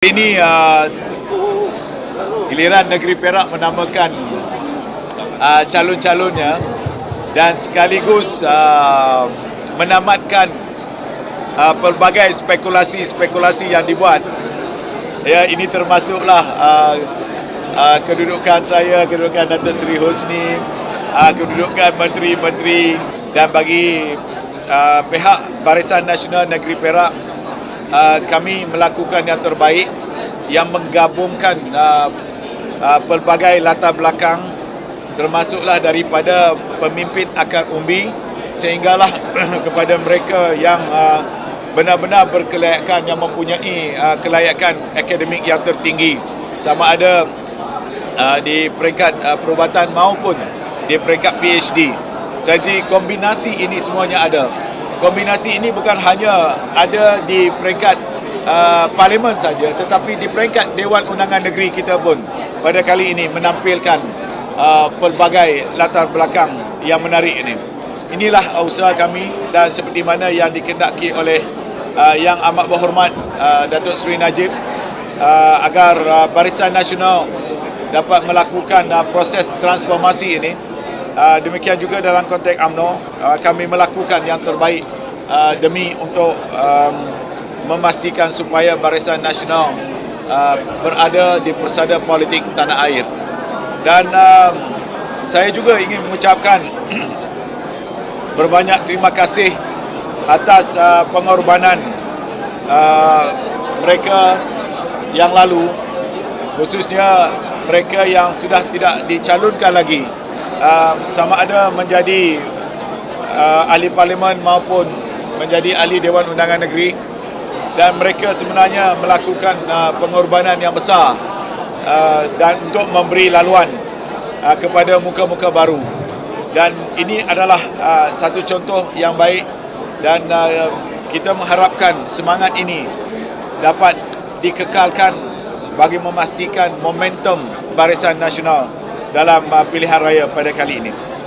Ini uh, giliran negeri Perak menamakan uh, calon-calonnya dan sekaligus uh, menamatkan uh, pelbagai spekulasi-spekulasi yang dibuat. Ya, ini termasuklah uh, uh, kedudukan saya, kedudukan Datuk Seri Hosni, uh, kedudukan menteri-menteri dan bagi uh, pihak Barisan Nasional Negeri Perak Uh, kami melakukan yang terbaik yang menggabungkan uh, uh, pelbagai latar belakang termasuklah daripada pemimpin akar umbi sehinggalah kepada mereka yang uh, benar-benar berkelayakan yang mempunyai uh, kelayakan akademik yang tertinggi sama ada uh, di peringkat uh, perubatan maupun di peringkat PhD. Jadi kombinasi ini semuanya ada kombinasi ini bukan hanya ada di peringkat uh, parlimen saja tetapi di peringkat Dewan Undangan Negeri kita pun pada kali ini menampilkan uh, pelbagai latar belakang yang menarik ini. Inilah usaha kami dan seperti mana yang dikendaki oleh uh, yang amat berhormat uh, Datuk Seri Najib uh, agar uh, Barisan Nasional dapat melakukan uh, proses transformasi ini Uh, demikian juga dalam konteks AMNO uh, kami melakukan yang terbaik uh, demi untuk um, memastikan supaya Barisan Nasional berada di persada politik tanah air. Dan uh, saya juga ingin mengucapkan berbanyak terima kasih atas pengorbanan mereka yang lalu khususnya mereka yang sudah tidak dicalonkan lagi uh, sama ada menjadi uh, ahli parlimen maupun menjadi ahli Dewan Undangan Negeri. Dan mereka sebenarnya melakukan uh, pengorbanan yang besar uh, dan untuk memberi laluan uh, kepada muka-muka baru. Dan ini adalah uh, satu contoh yang baik dan uh, kita mengharapkan semangat ini dapat dikekalkan bagi memastikan momentum Barisan Nasional dalam uh, pilihan raya pada kali ini.